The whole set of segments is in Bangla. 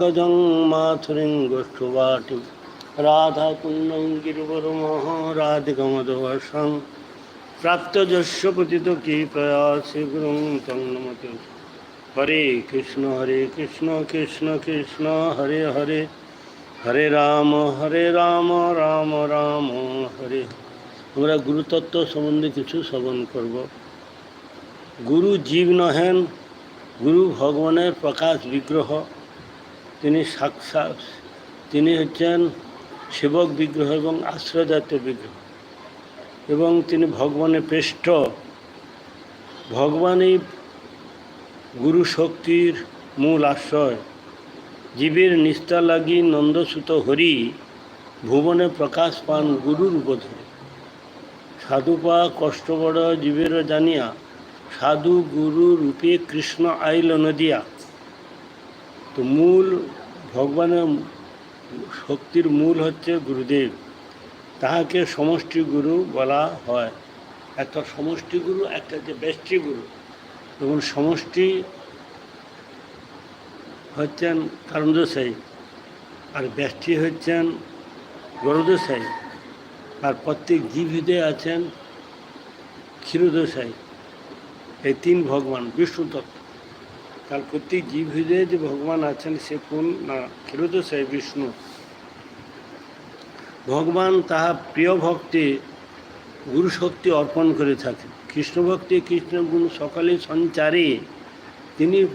গজং মাথুরিং গোষ্ঠবাটি রাধা কুণ্ডং গিরিবরমহ রাধিকমদবর্ষং প্রাপ্তযস্য পতিত কৃপয়া শীঘ্রং হরে কৃষ্ণ হরে কৃষ্ণ কৃষ্ণ কৃষ্ণ হরে হরে হরে রাম হরে রাম রাম রাম হরে আমরা গুরুতত্ত্ব সম্বন্ধে কিছু শ্রবণ করব গুরু জীব নহেন গুরু ভগবানের প্রকাশ বিগ্রহ তিনি সাক্ষাৎ তিনি হচ্ছেন সেবক বিগ্রহ এবং আশ্রয়জাতীয় বিগ্রহ। এবং তিনি ভগবানের পৃষ্ঠ ভগবানই গুরু শক্তির মূল আশ্রয়। জীবের নিষ্ঠা লাগি নন্দসুত হরি ভুবনে প্রকাশ পান গুরুর বোধে। সাধুপা কষ্ট বড় জীবের জানিয়া, সাধু গুরু রূপে কৃষ্ণ আইল নদিয়া। তো মূল, ভগবানের শক্তির মূল হচ্ছে গুরুদেব। তাহাকে সমষ্টি গুরু বলা হয়। একটা সমষ্টি গুরু একটা হচ্ছে ব্যষ্টি গুরু এবং সমষ্টি হচ্ছেন কারণদশাই আর ব্যষ্টি হচ্ছেন গরদশাই আর প্রত্যেক জীবহিদে আছেন ক্ষীরদশাই এই তিন ভগবান বিষ্ণু তত্ত্ব তার প্রত্যেক জীব হৃদয়ে যে ভগবান আছেন, সে কোন না? ক্ষীরোদশায় বিষ্ণু। ভগবান তাহা প্রিয় ভক্তি, গুরু শক্তি অর্পণ করে থাকেন। কৃষ্ণ ভক্তি, কৃষ্ণ গুণ সকালে সঞ্চারে তিনি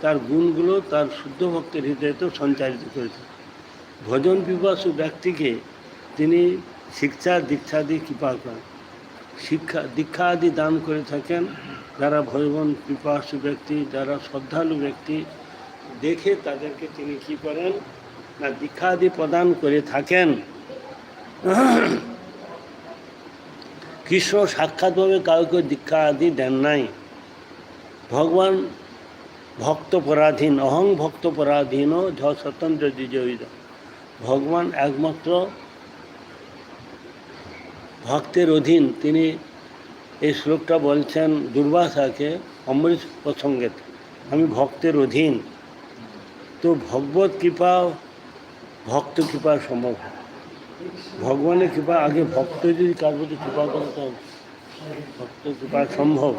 তার গুণগুলো তার শুদ্ধ ভক্তের হৃদয়তেও সঞ্চারিত করে থাকেন। ভজন পিপাসু ব্যক্তিকে তিনি শিক্ষা দীক্ষাদি কৃপা করেন। শিক্ষা দীক্ষা আদি দান করে থাকেন। যারা ভগবান পিপাসু ব্যক্তি, যারা শ্রদ্ধালু ব্যক্তি, দেখে তাদেরকে তিনি কি করেন? না দীক্ষা আদি প্রদান করে থাকেন। কৃষ্ণ সাক্ষাৎভাবে কাউকে দীক্ষা আদি দেন নাই। ভগবান ভক্ত পরাধীন অহং ভক্ত পরাধীন ঝ স্বতন্ত্র দ্বিজয়ীদ ভগবান একমাত্র ভক্তের অধীন তিনি এই শ্লোকটা বলছেন দুর্বাসাকে অমৃত প্রসঙ্গে আমি ভক্তের অধীন। তো ভগবত কৃপা, ভক্ত কৃপা সম্ভব ভগবানের কৃপা, আগে ভক্ত যদি কার প্রতি কৃপা করে তো ভক্ত কৃপা সম্ভব।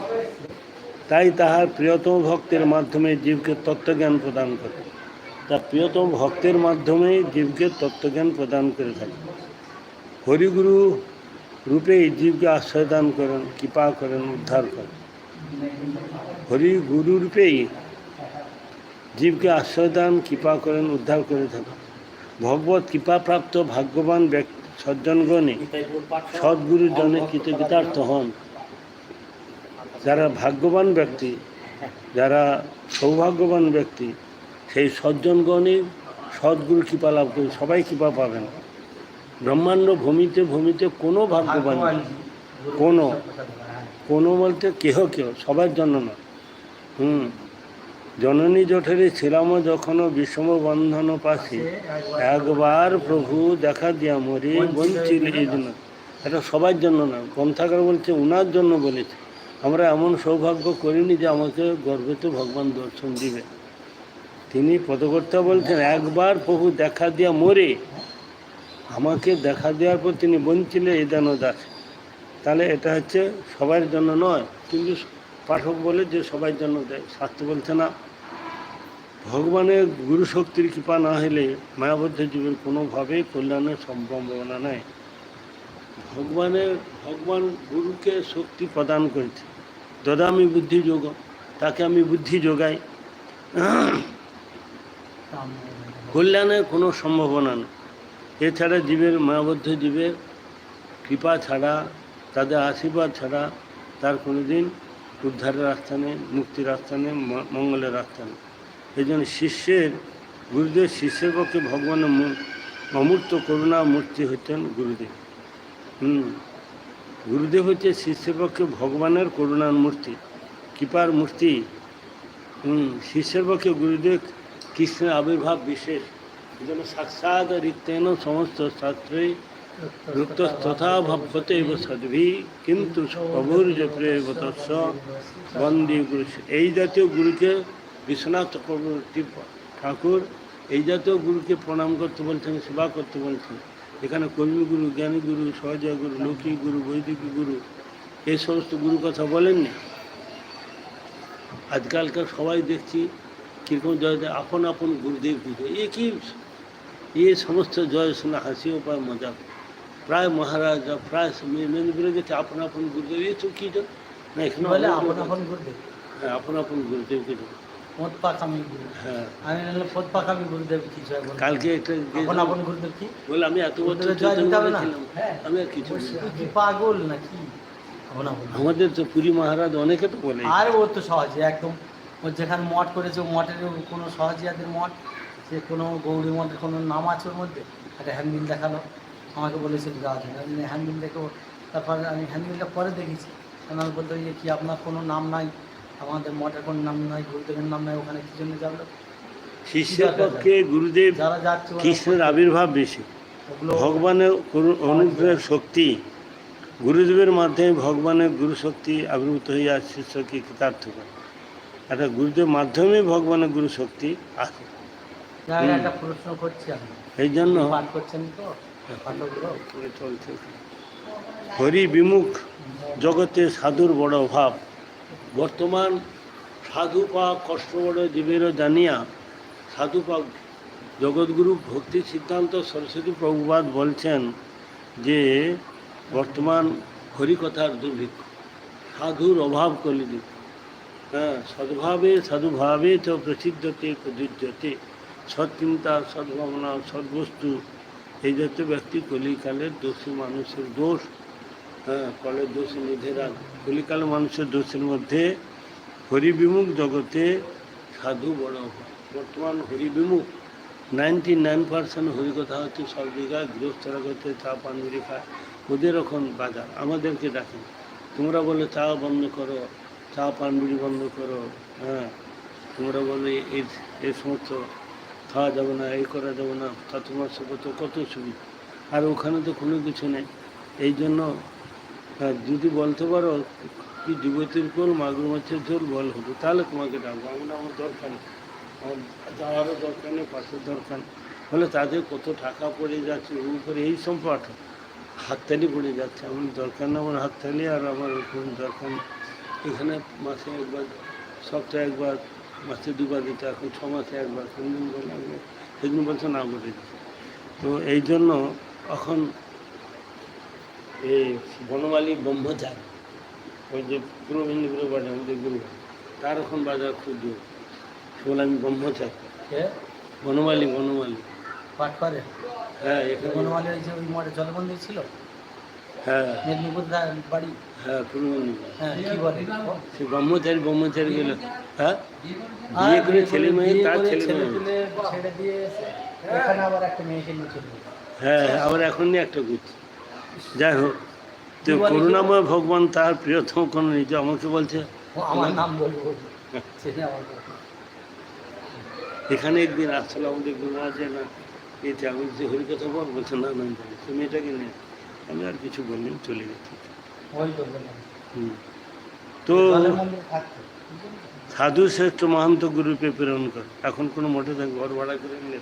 তাই তাহার প্রিয়তম ভক্তের মাধ্যমে জীবকে তত্ত্বজ্ঞান প্রদান করে। তার প্রিয়তম ভক্তের মাধ্যমে জীবকে তত্ত্বজ্ঞান প্রদান করে থাকে। হরিগুরু রূপে এই জীবকে আশ্রয় দান করেন, কৃপা করেন, উদ্ধার করেন। হরি গুরু রূপেই জীবকে আশ্রয় দান কৃপা করেন, উদ্ধার করে থাকেন। ভগবত কৃপাপ্রাপ্ত, ভাগ্যবান ব্যক্তি, সজ্জনগণে সদ্গুরু জনে কৃতকৃতার্থ হন। যারা ভাগ্যবান ব্যক্তি, যারা সৌভাগ্যবান ব্যক্তি, সেই সজ্জনগণই সদ্গুরু কৃপা লাভ করে, সবাই কৃপা পাবেন। ব্রহ্মাণ্ড ভূমিতে ভূমিতে কোনো ভাগ্যবান নেই। কোনো। কোনো বলতে কেহ কেহ, সবার জন্য না হুম। জননী জঠরে ছিলাম যখন বিষম বন্ধন পাশে একবার প্রভু দেখা দিয়া মরে বঞ্চিল এই জন্য এটা সবার জন্য না গ্রন্থাগার বলছে, উনার জন্য বলেছে। আমরা এমন সৌভাগ্য করিনি যে আমাকে গর্বিত ভগবান দর্শন দিবে। তিনি পদকর্তা বলছেন, একবার প্রভু দেখা দিয়া মরে আমাকে দেখা দেওয়ার পর তিনি বঞ্চিলে এই দান দাস তাহলে এটা হচ্ছে সবার জন্য নয়, কিন্তু পাঠক বলে যে সবার জন্য দেয়, শাস্ত্র বলছে না। ভগবানের গুরু শক্তির কৃপা না হলে মায়াবদ্ধ জীবের কোনোভাবেই কল্যাণের সম্ভাবনা নেই। ভগবানের ভগবান গুরুকে শক্তি প্রদান করেছে। দদামি বুদ্ধি যোগ, তাকে আমি বুদ্ধি যোগাই। কল্যাণের কোনো সম্ভাবনা নেই। এছাড়া জীবের মায়াবদ্ধ জীবের কৃপা ছাড়া, তাদের আশীর্বাদ ছাড়া তার কোনো দিন উদ্ধারের রাস্তা নেই, মুক্তির রাস্তা নেই মঙ্গলের রাস্তা নেই। এই জন্য শিষ্যের, গুরুদেব শিষ্যের পক্ষে ভগবানের অমূর্ত করুণা মূর্তি হচ্ছেন গুরুদেব। হুম, গুরুদেব হচ্ছে শিষ্যের পক্ষে ভগবানের করুণার মূর্তি, কৃপার মূর্তি। হুম, শিষ্যের পক্ষে গুরুদেব কৃষ্ণের আবির্ভাব বিশেষ। এই জন্য সাক্ষাৎ রিক্তেন সমস্ত শাস্ত্রেই রুক্ত তথা এব সদ্ভি, কিন্তু প্রভুর যে বন্দী গুরু এই জাতীয় গুরুকে বিশ্বনাথ ঠাকুর, এই জাতীয় গুরুকে প্রণাম করতে বলছেন, সেবা করতে বলছেন। এখানে কর্মী গুরু, জ্ঞানী গুরু সহজয় গুরু, লৌকিক গুরু, বৈদিক গুরু এই সমস্ত গুরু কথা বলেননি? আজকালকার সবাই দেখছি, কীরকম আপন আপন গুরুদেব পুজো। এ কি এ সমস্ত জয় শুনে হাসিও পায় মজা প্রায় মহারাজা প্রায় মেদিনীপুরে গেছে আপন আপন গুরুদেব এই তো কী? না এখানে বলে আপন আপন গুরুদেব। হ্যাঁ আপন আপন হ্যাঁ। গুরুদেব কি জয় বলে কালকে একটা বলে আমি এত বছর? হ্যাঁ। আমি আর কিছু পাগল নাকি? আমাদের তো পুরী মহারাজ অনেকে তো বলে। আর ও তো সহজে একদম। যেখানে মঠ করেছে মঠের কোনো সহজিয়াদের মঠ। সে কোনো গৌরী মঠের কোনো নাম আছে ওর মধ্যে? একটা হ্যান্ডবিল দেখাল। আমাকে বলেছিল যাওয়ার জন্য আমি হ্যান্ডবিল দেখে তারপর আমি হ্যান্ডবিলটা পরে দেখেছি। ওনার বলতে যে কি আপনার কোনো নাম নাই? আমাদের মঠের কোনো নাম নাই? গুরুদেবের নাম নাই? ওখানে কি জন্য যাব? শিষ্যের পক্ষে গুরুদেব কৃষ্ণের আবির্ভাব বেশি। ভগবানের অনুগ্রহের শক্তি। গুরুদেবের মাধ্যমে ভগবানের গুরু শক্তি আবির্ভূত হইয়া শিষ্যকে কৃতার্থ করে। একটা গুরুদেবের মাধ্যমে ভগবানের গুরু শক্তি আসে। একটা প্রশ্ন করছি আমি। এই জন্য পাঠ করছেন তো? চলছে। হরি বিমুখ জগতে সাধুর বড় অভাব বর্তমান সাধু পা কষ্ট বড় জীবেরও জানিয়া সাধু পা জগৎগুরু ভক্তি সিদ্ধান্ত সরস্বতী প্রভুবাদ বলছেন যে বর্তমান হরিকথার দুর্ভিক্ষ সাধুর অভাব কলিযুগ। হ্যাঁ সদ্ভাবে সাধুভাবে তো প্রসিদ্ধতে প্রযোজ্যতে। সৎচিন্তা, সদ্ভাবনা, সদ্বস্তু, এই জাতীয় ব্যক্তি কলিকালের দোষী মানুষের দোষ হ্যাঁ কলের দোষী নিধেরা কলিকাল মানুষের দোষের মধ্যে হরিবিমুখ জগতে সাধু বড়। বর্তমান হরিবিমুখ নাইনটি নাইন পার্সেন্ট হরিকথা হচ্ছে সব জায়গায় গৃহস্থরা করতে চা, পান বিড়ি খায়। ওদের এখন বাজার। আমাদেরকে ডাকেন তোমরা বলে চা বন্ধ করো, চা, পান বন্ধ করো হ্যাঁ। তোমরা বলে এই এই সমস্ত খাওয়া যাবে না, এই করা যাবে না তোমার সঙ্গে তো কত সুবিধা। আর ওখানে তো কোনো কিছু নেই। এই জন্য যদি বলতে পারো কি যুবতীর কোল মাগুর মাছের ঝোল, বল হবে তাহলে তোমাকে ডাকবো। আমরা আমার দরকার নেই। আমার যাওয়ারও দরকার নেই, পাশের দরকার ফলে তাদের কত টাকা পড়ে যাচ্ছে উপরে এই সম্পর্ক হাততালি পড়ে যাচ্ছে। আমার দরকার না আমার হাততালি, আর আমার কোনো দরকার নেই। এখানে মাসে একবার, সপ্তাহে একবার মাসে দুবার দিতে এখন ছ মাসে একবার কোনদিন বলে আমি সেদিন বলছে না বলে তো এই জন্য এখন এই বনমালী ব্রহ্মচার ওই যে পূর্ব মেদিনীপুরে বাজার আমাদের গুরু তার এখন বাজার খুব দূর সে বলে আমি ব্রহ্মচার বনমালী বনমালী। পাঠ করে হ্যাঁ এখানে। বনমালী ওই মঠে জলবন্দি ছিল? হ্যাঁ। মেদিনীপুর বাড়ি? হ্যাঁ পূর্ব মেদিনীপুর হ্যাঁ কি বলে? সে ব্রহ্মচারী ব্রহ্মচারী গেল। হ্যাঁ? বিয়ে করে ছেলে মেয়ে তার ছেলে মেয়ে। তুলে ছেড়ে দিয়ে এখানে আবার একটা মেয়েকে নিয়ে চলে হ্যাঁ হ্যাঁ, আবার এখনই একটা গুচ্ছ যাই হোক তো করুণাময় ভগবান তার প্রিয়তম কোনো নিজ আমাকে বলছে আমার নাম বলব। এখানে একদিন আসছিল আমাদের গুরু আছে না এতে আমি যে হরিকথা বল বলছে না না সে মেয়েটাকে নিয়ে আমি আর কিছু বললাম চলে গেছি। তো সাধু শ্রেষ্ঠ মহান্ত গুরুকে প্রেরণ করে। এখন কোনো মঠে থাকে ঘর ভাড়া করে নিয়ে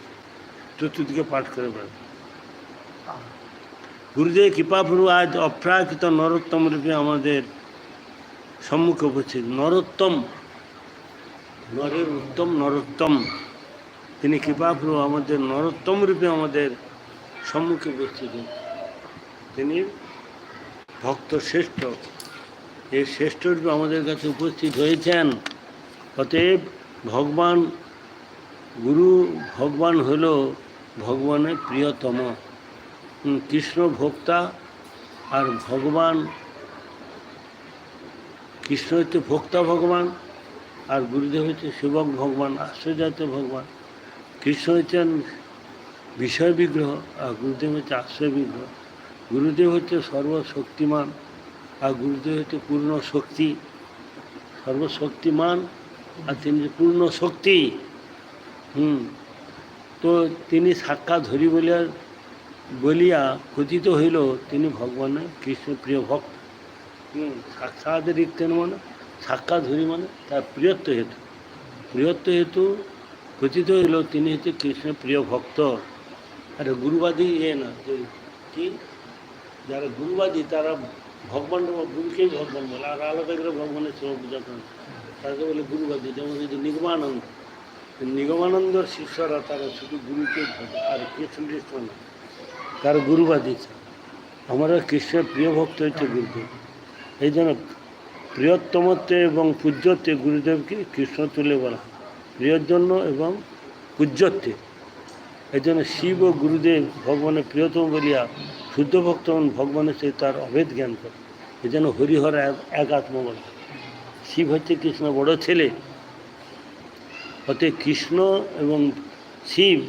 চতুর্দিকে পাঠ করে বেড়ায় গুরুদেব কৃপাপুরু আজ অপ্রাকৃত নরোত্তম রূপে আমাদের সম্মুখে উপস্থিত। নরোত্তম নরের উত্তম নরোত্তম। তিনি কৃপাপুরু আমাদের নরোত্তম রূপে আমাদের সম্মুখে উপস্থিত তিনি ভক্ত শ্রেষ্ঠ। এই শ্রেষ্ঠ আমাদের কাছে উপস্থিত হয়েছেন। অতএব ভগবান, গুরু ভগবান হল ভগবানের প্রিয়তম। কৃষ্ণ ভোক্তা আর ভগবান, কৃষ্ণ হচ্ছে ভোক্তা ভগবান আর গুরুদেব হচ্ছে সেবক ভগবান, আশ্রয়জাত ভগবান। কৃষ্ণ হচ্ছেন বিষয় বিগ্রহ আর গুরুদেব হচ্ছে আশ্রয় বিগ্রহ। গুরুদেব হচ্ছে সর্বশক্তিমান আর গুরুদেব হচ্ছে পূর্ণ শক্তি সর্বশক্তিমান আর তিনি যে পূর্ণ শক্তি হুম। তো তিনি সাক্ষাৎ হরি বলিয়া বলিয়া কথিত হইল, তিনি ভগবানের কৃষ্ণ প্রিয় ভক্ত। হুম, সাক্ষাৎ রিক্তেন মানে সাক্ষাৎ হরি মানে তার প্রিয়ত্ব হেতু। প্রিয়ত্ব হেতু কথিত হলো তিনি হচ্ছে কৃষ্ণের প্রিয় ভক্ত। আরে গুরুবাদী এ না কি? যারা গুরুবাদী, তারা ভগবান গুরুকেই ভগবান বলে, আর আলাদা করে ভগবানের সেবা পূজা করেন। তাকে বলে গুরুবাদী, যেমন এই যে নিগমানন্দ। নিগমানন্দর শিষ্যরা তারা শুধু গুরুকে ভজে আর কৃষ্ণ কৃষ্ণ না তারা গুরুবাদী। আমরা কৃষ্ণের প্রিয় ভক্ত হচ্ছে গুরুদেব। এই জন্য প্রিয়তমত্বে এবং পূজ্যত্বে গুরুদেবকে কৃষ্ণ তুলে বলা প্রিয়র জন্য এবং পূজ্যত্বে। এই জন্য শিব ও গুরুদেব ভগবানের প্রিয়তম বলিয়া শুদ্ধ ভক্তগণ ভগবানের সে তার অভেদ জ্ঞান করে। এই জন্য হরিহর এক এক আত্মা বলা শিব হচ্ছে কৃষ্ণ, বড় ছেলে। অতএব কৃষ্ণ এবং শিব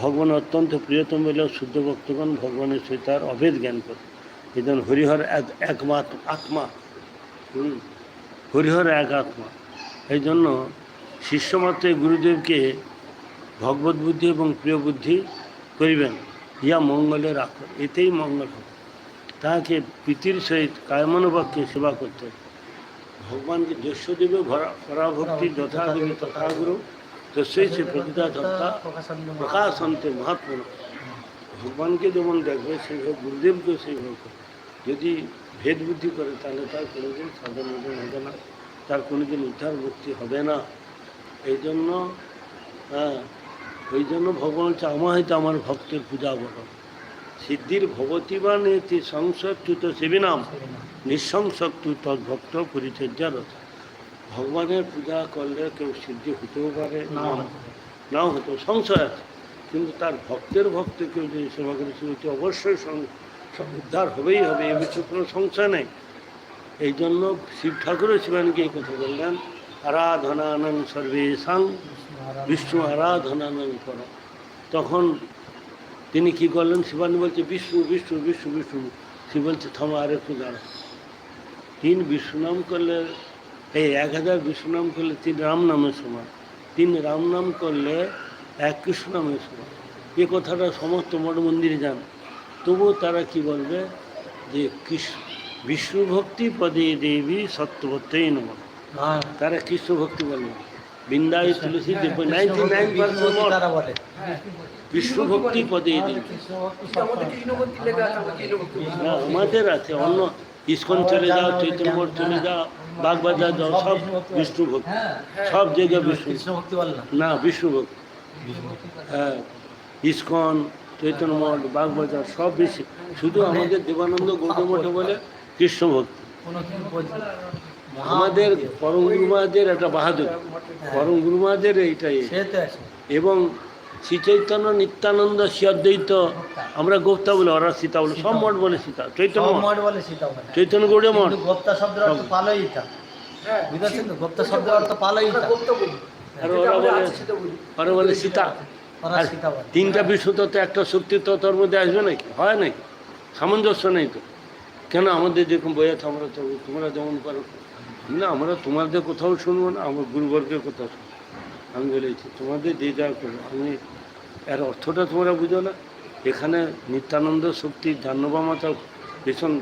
ভগবান অত্যন্ত প্রিয়তম বলে শুদ্ধ ভক্তগণ ভগবানের সে তার অভেদ জ্ঞান করে। জন্য হরিহর এক, একমাত্র আত্মা। হরিহর এক আত্মা। এই জন্য শিষ্যমাত্রে গুরুদেবকে ভগবত বুদ্ধি এবং প্রিয় বুদ্ধি করিবেন। ইয়া মঙ্গলের আখর এতেই মঙ্গল হবে। তাহাকে প্রীতির সহিত কায়মনোবাক্যে সেবা করতে হবে। ভগবানকে দস্য দেবে পরাভক্তি যথা দেবে তথা গুরু দস্যই সে প্রকৃতা দত্তা, প্রকাশন্তে মহাত্মা ভগবানকে যেমন দেখবে, সেইভাবে গুরুদেবকেও সেইভাবে করবে। যদি ভেদ বুদ্ধি করে, তাহলে তার কোনোদিন সাধন মোধন হবে না। তার কোনোদিন উদ্ধার মুক্তি হবে না। এই জন্য হ্যাঁ ওই জন্য ভগবান হচ্ছে আমার হয়তো আমার ভক্তের পূজা বলো। সিদ্ধির ভবতিবান এটি সংসচ্যুত সেবিনাম নিঃসংসক্তু তদ্ভক্ত পরিচর্যারত ভগবানের পূজা করলে কেউ সিদ্ধি হতেও পারে না নাও হতো সংশয় আছে। কিন্তু তার ভক্তের ভক্ত কেউ যদি সেবা করে সেটি অবশ্যই উদ্ধার হবেই হবে এ বিষয়ে কোনো সংশয় নেই। এই জন্য শিব ঠাকুরও শিবানকে এই কথা বললেন। আরাধনানং সর্বেশাং, বিষ্ণু আরাধনানং কর তখন তিনি কি করলেন? শিবানী বলছে, বিষ্ণু বিষ্ণু বিষ্ণু বিষ্ণু। শিব বলছে, থামা আর একটু দাঁড়া। তিন বিষ্ণু নাম করলে, এই এক হাজার বিষ্ণু নাম করলে তিন রাম নামের সমান। তিন রাম নাম করলে এক কৃষ্ণ নামের সমান। এ কথাটা সমস্ত মঠ মন্দিরে যান তবুও তারা কি বলবে? যে কৃষ্ণ বিষ্ণু ভক্তি পদে দেবী সত্যবত্যই নম। না তারা কৃষ্ণ ভক্তি বলবে বৃন্দাই তুলসী দেব নাইনটি নাইন কৃষ্ণভক্তি তারা বলে। বিষ্ণু ভক্তি পদে। না আমাদের আছে অন্য ইস্কন চলে যাও চৈতন্য মঠ চলে যাও বাগবাজার যাও সব বিষ্ণু ভক্তি সব জায়গায় বিষ্ণু না। না বিষ্ণু ভক্তি হ্যাঁ ইস্কন চৈতন্য মঠ বাগবাজার সব বেশি শুধু আমাদের দেবানন্দ গৌতম মঠে বলে কৃষ্ণ ভক্তি। আমাদের পরম গুরু গুরুমাদের একটা বাহাদুর। পরম গুরু গুরুমাদের এইটাই। তো এবং শ্রী চৈতন্য নিত্যানন্দ শ্রী অদ্বৈত আমরা গোপ্তা বলে ওরা সীতা বলে সব মঠ বলে সীতা। চৈতন্য মঠ। বলে সীতা চৈতন্য গৌড়ে মঠ। গোপ্তা শব্দের অর্থ পালয়িতা বুঝতে তো? গোপ্তা শব্দের অর্থ পালয়িতা আর ওরা বলে ওরা বলে সীতা। তিনটা বিশ্ব তত্ত্ব একটা শক্তি তত্ত্বর মধ্যে আসবে নাকি? হয় নাকি সামঞ্জস্য নেই তো। কেন আমাদের যেরকম বই আছে আমরা তো তোমরা যেমন পারো। না, আমরা তোমাদের কোথাও শুনব না, আমার গুরুবর্গের কোথাও শুনব। আমি বলেছি তোমাদের যে যা আমি, এর অর্থটা তোমরা বুঝো না। এখানে নিত্যানন্দ শক্তি, জাহ্নবা মাতা, ভীষণ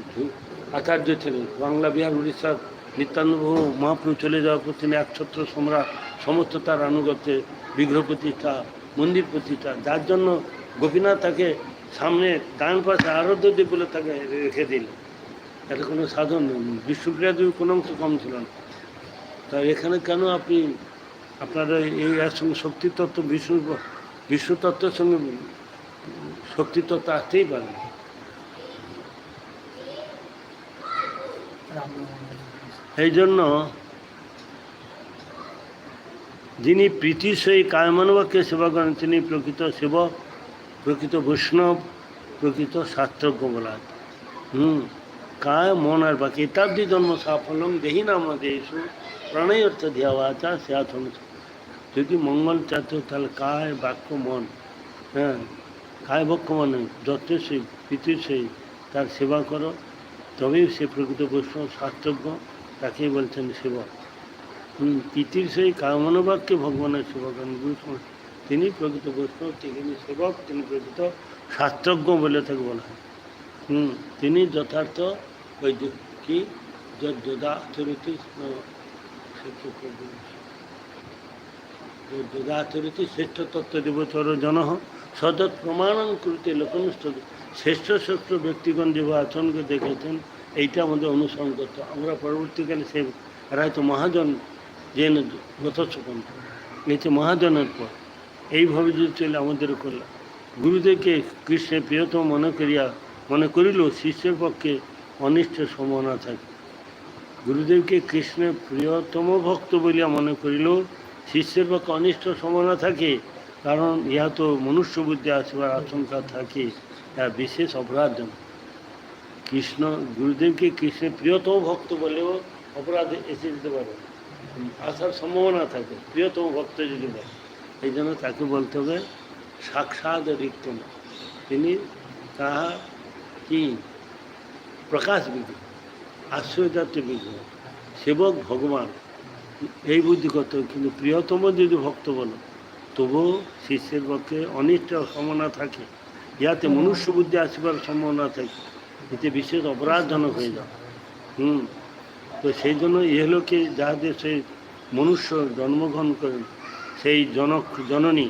আচার্য ছিলেন। বাংলা, বিহার উড়িষ্যার নিত্যানন্দ প্রভু মহাপ্রভু চলে যাওয়ার পর তিনি একছত্র সম্রাট সমস্ত তার আনুগত্যে বিগ্রহ প্রতিষ্ঠা, মন্দির প্রতিষ্ঠা, যার জন্য গোপীনাথ তাকে সামনে ডান পাশে আরাধ্য দেব বলে তাকে রেখে দিল এটা কোনো সাধন। বিষ্ণুপ্রিয়া দেবী কোনো অংশ কম ছিল না তা এখানে কেন আপনি আপনারা এই এর সঙ্গে শক্তি তত্ত্ব বিষ্ণু বিষ্ণু তত্ত্বের সঙ্গে শক্তি তত্ত্ব আসতেই পারে এই জন্য যিনি প্রীতির সহিত কায়মানবাকে সেবা করেন, তিনি প্রকৃত সেবক প্রকৃত বৈষ্ণব, প্রকৃত শাস্ত্রজ্ঞ বলা। হুম সাফল্যম দেহি নাম দেশু প্রাণয় অর্থ দেওয়া আছে সেয়াথম যদি মঙ্গল চাচ্ছ তাহলে কায় বাক্য মন। হ্যাঁ কায় বাক্য মানে প্রীতির সেই তার সেবা করো। তবেই সে প্রকৃত বৈষ্ণব, শাস্ত্রজ্ঞ, তাকেই বলছেন সেবক হুম প্রীতির সেই কামনবাক্যে ভগবানের সেবক আমি বুঝলাম তিনি প্রকৃত বৈষ্ণব, তিনি সেবক, তিনি প্রকৃত শাস্ত্রজ্ঞ বলে তাকে বলা হয়। তিনি যথার্থ ওই যে কি যদা চরিতি যদাচরিত শ্রেষ্ঠ তত্ত্ব দেবতর জন সদৎ প্রমাণং করতে লোকনিষ্ঠ শ্রেষ্ঠ শ্রেষ্ঠ ব্যক্তিগণ যেভাবে আচরণকে দেখেছেন এইটা আমাদের অনুসরণ করতে আমরা পরবর্তীকালে সে এরা হয়তো মহাজন জেন এই হচ্ছে মহাজনের পর এইভাবে যদি চলে আমাদের করলাম গুরুদেবকে কৃষ্ণের প্রিয়তম মনে করিয়া মনে করিল শিষ্যের পক্ষে অনিষ্টের সম্ভাবনা থাকে। গুরুদেবকে কৃষ্ণের প্রিয়তম ভক্ত বলিয়া মনে করিল, শিষ্যের পক্ষে অনিষ্ট সম্ভাবনা থাকে, কারণ ইহা তো মনুষ্য বুদ্ধি আসবার আশঙ্কা থাকে ইহা বিশেষ অপরাধ। কৃষ্ণ, গুরুদেবকে কৃষ্ণের প্রিয়তম ভক্ত বলেও অপরাধ এসে যেতে পারে। আসার সম্ভাবনা থাকে, প্রিয়তম ভক্ত যদি বলে। এই জন্য তাকে বলতে হবে, সাক্ষাৎ রিক্তম তিনি তাহা কি প্রকাশ বিগ্রহ আশ্রয়দাত্র বিগ্রহ সেবক ভগবান, এই বুদ্ধি করতে কিন্তু প্রিয়তম যদি ভক্ত বলো, তবুও শিষ্যের পক্ষে অনিষ্ট সম্ভাবনা থাকে। ইয়াতে মনুষ্য বুদ্ধি আসবার সম্ভাবনা থাকে। এতে বিশেষ অপরাধজনক হয়ে যাবে হুম। তো সেই জন্য ইহলোকে যাহাদের সেই মনুষ্য জন্মগ্রহণ করেন, সেই জনক, জননী,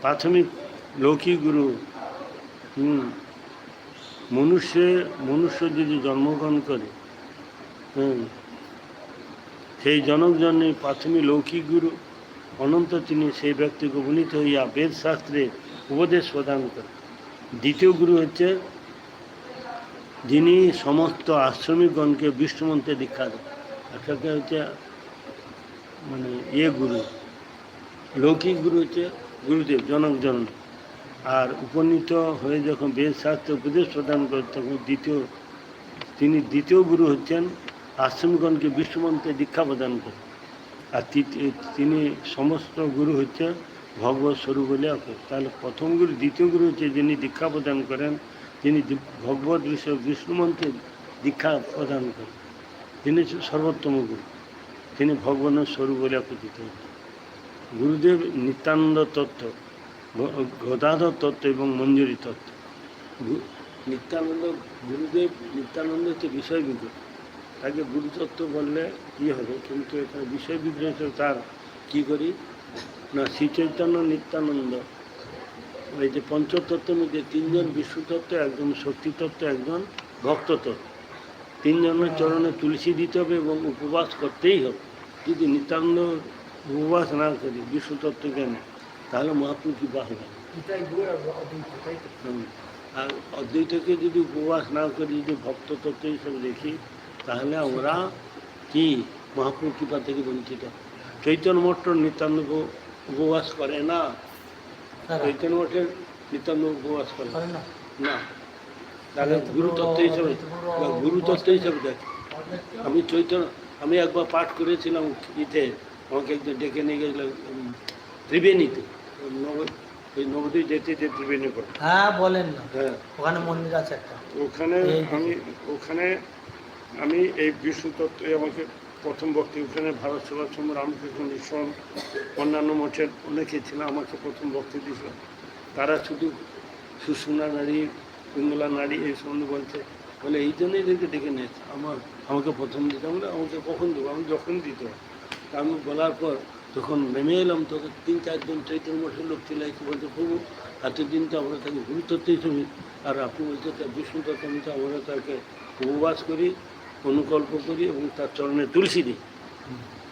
প্রাথমিক লৌকিক গুরু, হুম মনুষ্যে, মনুষ্য যদি জন্মগ্রহণ করে হুম সেই জনক জন্মে প্রাথমিক লৌকিক গুরু অনন্ত তিনি সেই ব্যক্তিকে উপনীত হইয়া বেদ শাস্ত্রে উপদেশ প্রদান করেন। দ্বিতীয় গুরু হচ্ছে যিনি সমস্ত আশ্রমিকগণকে বিষ্ণুমন্ত্রে দীক্ষা দেন। একটাকে হচ্ছে মানে ইয়ে গুরু, লৌকিক গুরু হচ্ছে গুরুদেব জনক জনন আর উপনীত হয়ে যখন বেদ শাস্ত্রে উপদেশ প্রদান করেন তখন দ্বিতীয়, তিনি দ্বিতীয় গুরু হচ্ছেন, আশ্রমগণকে বিষ্ণুমন্ত্রে দীক্ষা প্রদান করেন। আর তিনি সমস্ত গুরু হচ্ছে ভগবত স্বরূপ বলে তাহলে প্রথম গুরু, দ্বিতীয় গুরু হচ্ছে যিনি দীক্ষা প্রদান করেন, তিনি ভগবত বিষয় বিষ্ণু মন্ত্রে দীক্ষা প্রদান করেন। তিনি সর্বোত্তম গুরু। তিনি ভগবানের স্বরূপ বলে হচ্ছেন গুরুদেব নিত্যানন্দ তত্ত্ব। গদাধর তত্ত্ব এবং মঞ্জুরি তত্ত্ব। নিত্যানন্দ, গুরুদেব নিত্যানন্দ হচ্ছে বিষয় বিগ্রহ তাকে গুরুতত্ত্ব বললে কী হবে? কিন্তু এখানে বিষয় বিগ্রহ হিসেবে তার কী করি? না, শ্রী চৈতন্য নিত্যানন্দ। এই যে পঞ্চতত্ত্বের মধ্যে তিনজন বিষ্ণুতত্ত্ব, একজন শক্তিতত্ত্ব, একজন ভক্ততত্ত্ব। তিনজনের চরণে তুলসী দিতে হবে এবং উপবাস করতেই হবে। যদি নিত্যানন্দ উপবাস না করি বিশ্বতত্ত্ব জ্ঞানে তাহলে মহাপ্রভু কি বাহ হবে এটাই গুরু আর? অদ্বৈতকে যদি উপবাস না করি যদি ভক্ত তত্ত্ব হিসেবে দেখি তাহলে আমরা কি মহাপ্রভু কৃপা থেকে বঞ্চিত? চৈতন্য মঠ নিত্যানন্দ উপবাস করে না? চৈতন্য মঠের নিত্যানন্দ উপবাস করে? না। তাহলে গুরু তত্ত্ব হিসেবে বা গুরু তত্ত্ব হিসেবে দেখ। আমি চৈতন্য আমি একবার পাঠ করেছিলাম ইতে আমাকে একজন ডেকে নিয়ে গেছিল উম, ত্রিবেণীতে। নবদ্বীপ যেতে যে ত্রিবেণী পড়ে। হ্যাঁ বলেন না। হ্যাঁ। ওখানে মন্দির আছে একটা। ওখানে আমি ওখানে আমি এই বিষ্ণু তত্ত্বে আমাকে প্রথম বক্তি ওখানে ভারত সেবাশ্রম রামকৃষ্ণ মিশন অন্যান্য মঠের অনেকে ছিল আমাকে প্রথম বক্তি দিয়েছিল। তারা শুধু সুষুম্না নারী পিঙ্গলা নারী এই সম্বন্ধে বলছে। বলে এই জন্যই দেখে ডেকে নিয়েছে। আমার আমাকে প্রথম দিতে বলে আমাকে কখন দেবো? আমি যখন দিতে আমি বলার পর যখন নেমে এলাম তখন তিন চারজন চৈতন্য মঠের লোক ছিল এসে বলছে, প্রভু এতদিন তো আমরা তাকে গুরুতত্ত্ব হিসেবে আর আপনি বলছে তার বিষ্ণু তত্ত্ব তো আমরা তাকে উপবাস করি, অনুকল্প করি এবং তার চরণে তুলসী দিই।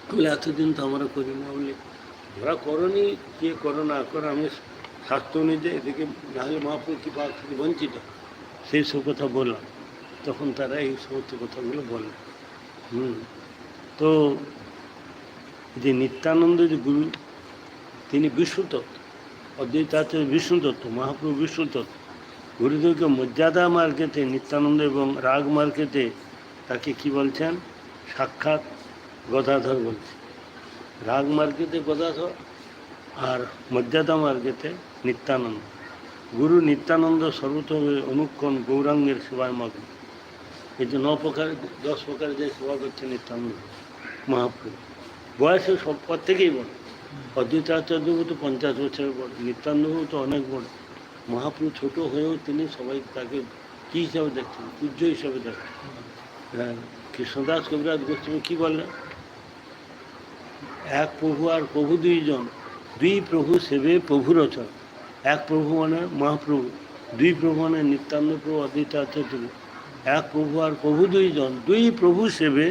বলে, এতদিন তো আমরা করি না। বলি ওরা করনি, কে করো না করো আমি স্বাস্থ্য অনুযায়ী এদিকে নাহলে মহাপুর কৃপা থেকে বঞ্চিত। সেই সব কথা বললাম। তখন তারা এই সমস্ত কথাগুলো বলল। হুম, তো যে নিত্যানন্দ যে গুরু, তিনি বিষ্ণুতত্ত্ব অদ্বৈতাচার্য বিষ্ণুতত্ত্ব মহাপ্রভু বিষ্ণুতত্ত্ব গুরুদেবকে মর্যাদা মার্কেটে নিত্যানন্দ এবং রাগ মার্কেটে তাকে কি বলছেন? সাক্ষাৎ গদাধর বলছে। রাগ মার্কেটে গদাধর আর মর্যাদা মার্কেটে নিত্যানন্দ। গুরু নিত্যানন্দ সর্বতভাবে অনুক্ষণ গৌরাঙ্গের সেবায় মগ্ন। এই যে ন প্রকার, দশ প্রকার যে সেবা করছে নিত্যানন্দ, মহাপ্রভু। বয়সে সব থেকেই বড়। অদ্বৈতাচার্যবাবু তো পঞ্চাশ বছরের বড় নিত্যানন্দবাবু তো অনেক বড়। মহাপ্রভু ছোট হয়েও তিনি সবাই তাকে কী হিসাবে দেখছেন পূজ্য হিসাবে দেখছেন হ্যাঁ কৃষ্ণদাস কবিরাজ গোস্বামী কী বললেন এক প্রভু আর প্রভু দুইজন, দুই প্রভু সেবে প্রভু রচন। এক প্রভু মানে মহাপ্রভু, দুই প্রভু মানে নিত্যানন্দ প্রভু অদ্বৈত আচার্য এক প্রভু আর প্রভু দুইজন, দুই প্রভু সেবে,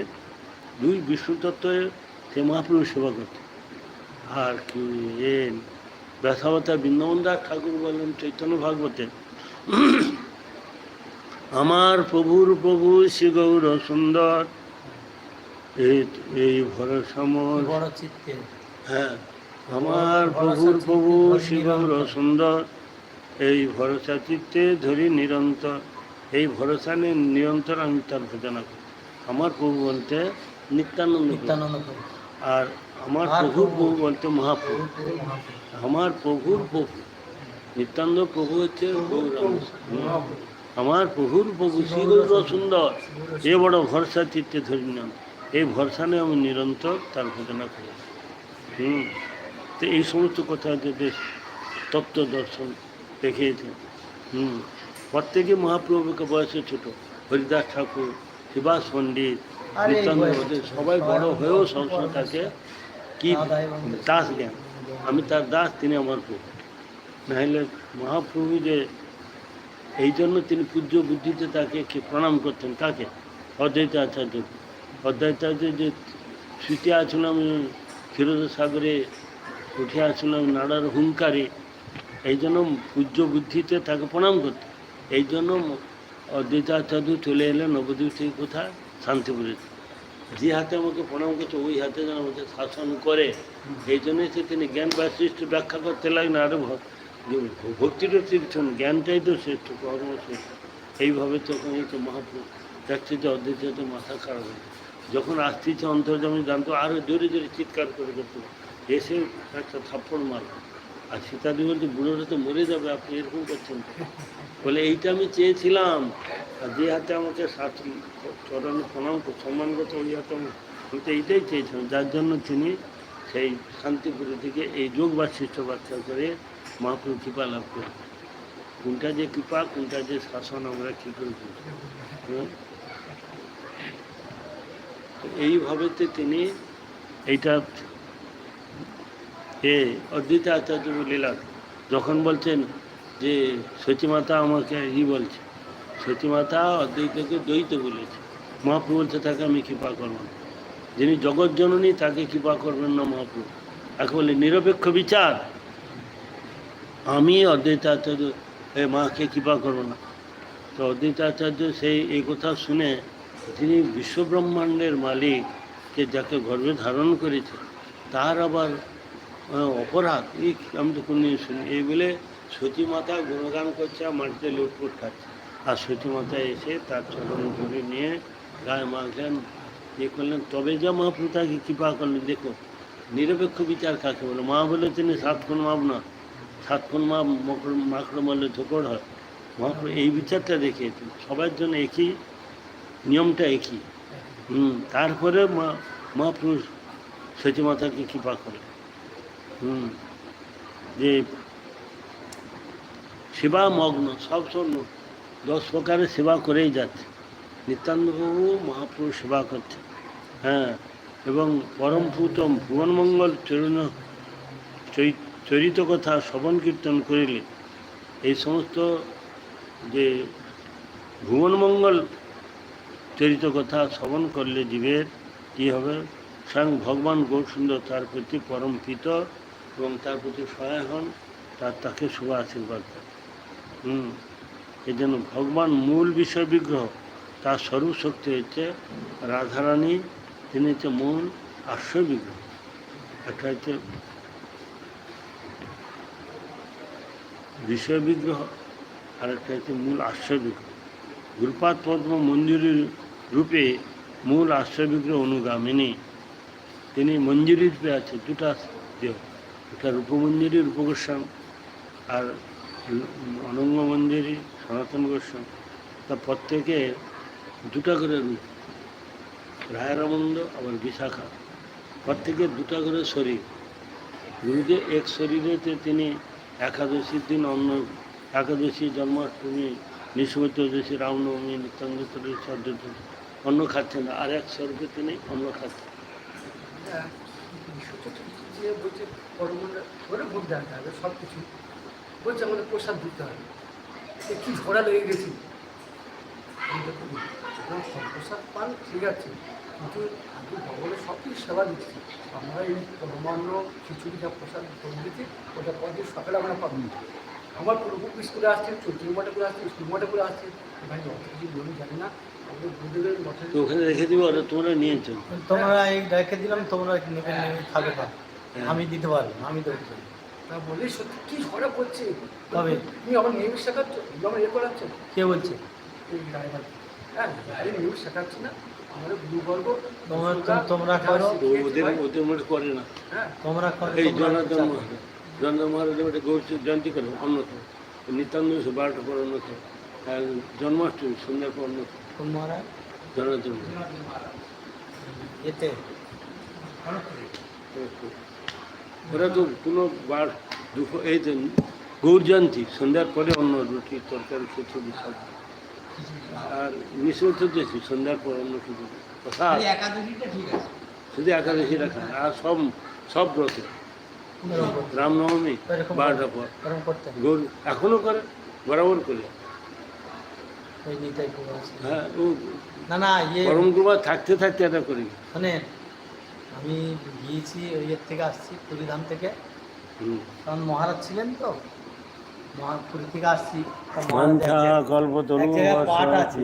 দুই বিষ্ণুতত্ত্বের সে মহাপ্রভু সেবা করতে। আর কি এ ব্যথাবতা বৃন্দাবন দাস ঠাকুর বললেন চৈতন্য ভাগবতে আমার প্রভুর প্রভু শ্রী গৌর সুন্দর। এই ভরসমর চিত্তে হ্যাঁ আমার প্রভুর প্রভু শ্রী গৌর সুন্দর। এই ভরসা চিত্তে ধরি নিরন্তর। এই ভরসা নিয়ে নিরন্তর আমি তার ভজনা করি। আমার প্রভু বলতে নিত্যানন্দ। নিত্যানন্দ প্রভু। আর আমার প্রভুর প্রভু। বলতে মহাপ্রভু। প্রভু, প্রভু, মহাপ্রভু। আমার প্রভুর প্রভু। নিত্যানন্দ প্রভু হচ্ছে আমার প্রভুর প্রভু শ্রী গৌর সুন্দর। এ বড় ভরসা চিত্তে ধরি নাম এই ভরসা নিয়ে আমি নিরন্তর তার ভজনা করি। হুম। তো এই সমস্ত কথা বেশ তত্ত্ব দর্শন দেখিয়েছে হুম। প্রত্যেকে মহাপ্রভুকে বয়সে ছোট। হরিদাস ঠাকুর শিবাস পণ্ডিত সবাই বড় হয়েও সবসময় তাকে কি দাস জ্ঞান আমি তার দাস তিনি আমার প্রভু। নাহলে মহাপ্রভু যে এই জন্য তিনি পূজ্য বুদ্ধিতে তাকে কি প্রণাম করতেন? কাকে? অদ্বৈত আচার্য অদ্বৈতাচার্য যে স্মৃতি আসলাম ক্ষীরোদ সাগরে উঠে আসলাম নাড়ার হুঙ্কারে এই জন্য পূজ্য বুদ্ধিতে তাকে প্রণাম করতেন। এই জন্য অদ্বৈত আচার্য চলে এলেন নবদ্বীপ থেকে কোথায়? শান্তিপুরে যে হাতে আমাকে প্রণাম করছে, ওই হাতে যেন আমাকে শাসন করে। এই জন্যই সে তিনি জ্ঞান বাশিষ্ট ব্যাখ্যা করতে লাগলেন, আরে ভ- যে ভক্তিটা তীর্থন, জ্ঞানটাই তো শ্রেষ্ঠ, কর্ম শ্রেষ্ঠ। এইভাবে তখন এই তো মহাপ্রভু দেখছে যে অদ্বৈত মাথা খারাপ হয়ে যখন আসতেছে অন্তর্জমি জানতো আরও জোরে জোরে চিৎকার করে করতো। এসে একটা থাপ্পড় মারল। আর সীতাদি বলছে বুড়োটা তো মরে যাবে, আপনি এরকম করছেন কেন?" বলে, এইটা আমি চেয়েছিলাম আর যে হাতে আমাকে শাসন চরণে প্রণাম সম্মান ওই হাতে আমি তো এইটাই চেয়েছিলাম যার জন্য তিনি সেই শান্তিপুরে থেকে এই যোগ বা বাশিষ্ঠ বাচ্চা করে মহাপ্রভু কৃপা লাভ করি কোনটা যে কৃপা, কোনটা যে শাসন, আমরা কী করে বুঝব? হ্যাঁ? এইভাবেতে তিনি এইটা এ অদ্বৈত আচার্য লীলা যখন বলছেন যে সতীমাতা আমাকে ই বলছে, সতীমাতা অদ্বৈতকে দ্বৈত বলেছে মহাপ্রভু বলছে তাকে আমি কৃপা করব না। যিনি জগৎ জননী, তাকে কৃপা করবেন না মহাপ্রভু। তাকে বলে, নিরপেক্ষ বিচার। আমি অদ্বৈত আচার্য মাকে কৃপা করব না। তো অদ্বৈত আচার্য সেই এই কথা শুনে তিনি বিশ্বব্রহ্মাণ্ডের মালিক, কে যাকে গর্বে ধারণ করেছে, তার আবার অপরাধ, এই আমি তো কোনো শুনি এই বলে সতী মাতা গুণগান করছে, আর মাটিতে লুটপুট খাচ্ছে। আর সতী মাতা এসে তার চরণ ধরে নিয়ে গায়ে মাখলেন ইয়ে করলেন। তবে যা মহাপ্রভু তাকে কৃপা করলেন, দেখো, নিরপেক্ষ বিচার কাকে বলে? মা বলে তিনি সাত খুন মাপ না। সাত খুন মা মকর মাকড় মারলে ধোকর হয়। মহাপ্রভু এই বিচারটা দেখিয়েছেন সবার জন্য একই, নিয়মটা একই। হুম, তারপরে মা মহাপ্রভু সতী মাতাকে কৃপা করে হুম যে সেবা মগ্ন সব শূন্য দশ প্রকারের সেবা করেই যাচ্ছে। নিত্যানন্দবাবু মহাপ্রভু সেবা করছে হ্যাঁ এবং পরম পুতম ভুবনমঙ্গল চরণ চরিত কথা শ্রবণ কীর্তন করিলে এই সমস্ত যে ভুবনমঙ্গল চরিত কথা শ্রবণ করলে জীবের কী হবে? স্বয়ং ভগবান গৌরসুন্দর তার প্রতি পরম প্রীত এবং তার প্রতি সহায় হন, তার তাকে শুভ আশীর্বাদ দেন। হুম এই জন্য ভগবান মূল বিষয় বিগ্রহ, তার স্বরূপ শক্তি হচ্ছে রাধারানী, তিনি হচ্ছে মূল আশ্রয় বিগ্রহ। একটা হচ্ছে বিষয় বিগ্রহ আর একটা হচ্ছে মূল আশ্রয় বিগ্রহ। গুরুপাদ পদ্ম মঞ্জুরির রূপে মূল আশ্রয় বিগ্রহ অনুগামিনী, তিনি মঞ্জুরি রূপে আছে, দুটা দেহ। একটা রূপমঞ্জুরি রূপগোস্বাম আর অনঙ্গ মঞ্জুরি সনাতন গোস্বাম তা প্রত্যেকে দুটা করে রূপ রায়রামন্দ আবার বিশাখা প্রত্যেকের দুটা করে শরীর। গুরুদেব এক শরীরেতে তিনি একাদশীর দিন অন্য একাদশী জন্মাষ্টমী নিঃসমতী রামনবমী নিত্যান্ত চতুর্দশী অন্ন খাচ্ছেন আর এক স্বরূপে তিনি অন্ন খাচ্ছেন। যে নিয়ে বলছে পরমন্ডল ওরা ভোট দেওয়া হবে সব কিছু। বলছে আমাদের প্রসাদ দিতে হবে। সে কি ঝোড়া লেগে গেছি? প্রসাদ পান ঠিক আছে। কিন্তু আমি ভগবানের সব কিছু সেবা দিচ্ছি। আমরা এই পরমান্ন খিচুড়ি যা প্রসাদ করে দিচ্ছি ওটা পরদিন সকালে আমরা পাবো। আমার পূর্বপুর স্কুলে আসছে মঠে করে আসছে স্কুল মঠে করে আসছে। ভাই অত কিছু বলি জানি না। ওখানে রেখে দিবো তোমরা নিয়েছো তোমরা এই রেখে দিলাম তোমরা নেবে নেবে খাবে খা আমি দিতে পারব আমি দেবো। তা বলে সত্যি কি ঝড়া পড়ছে? তবে? তুমি আমার নিউজ শেখাচ্ছ? তুমি আমার ইয়ে করাচ্ছ? কে বলছে? ড্রাইভার হ্যাঁ গাড়ি নিউজ শেখাচ্ছি না। তোমরা- করো। ওদের ওদের মধ্যে করে না। হ্যাঁ। তোমরা করো, এই। মহারাজ গৌর জয়ন্তী করে অন্যত নিত্যান্ন বারোটা পর অন্যত আর জন্মাষ্টমী সন্ধ্যার পর অন্যত কোন মহারাজ? এতে। ওরা তো কোনো বার দুপুর এই তো গৌর জয়ন্তী সন্ধ্যার পরে অন্য রুটি তরকারি খিচুড়ি সব। আর মিশ্র চতুর্দশী সন্ধ্যার পর অন্য কিছু। কথা শুধু একাদশী রাখা আর সব সব ব্রতে। রামনবমী বারোটা পর। গৌর এখনও করে বরাবর করে। হ্যাঁ ও না না ইয়ে থাকতে থাকতে এটা করি। মানে আমি গিয়েছি ওই ইয়ের থেকে আসছি পুরীধাম থেকে। কারণ মহারাজ ছিলেন তো। পুরী থেকে আসছি। গল্প পাঠ আছে।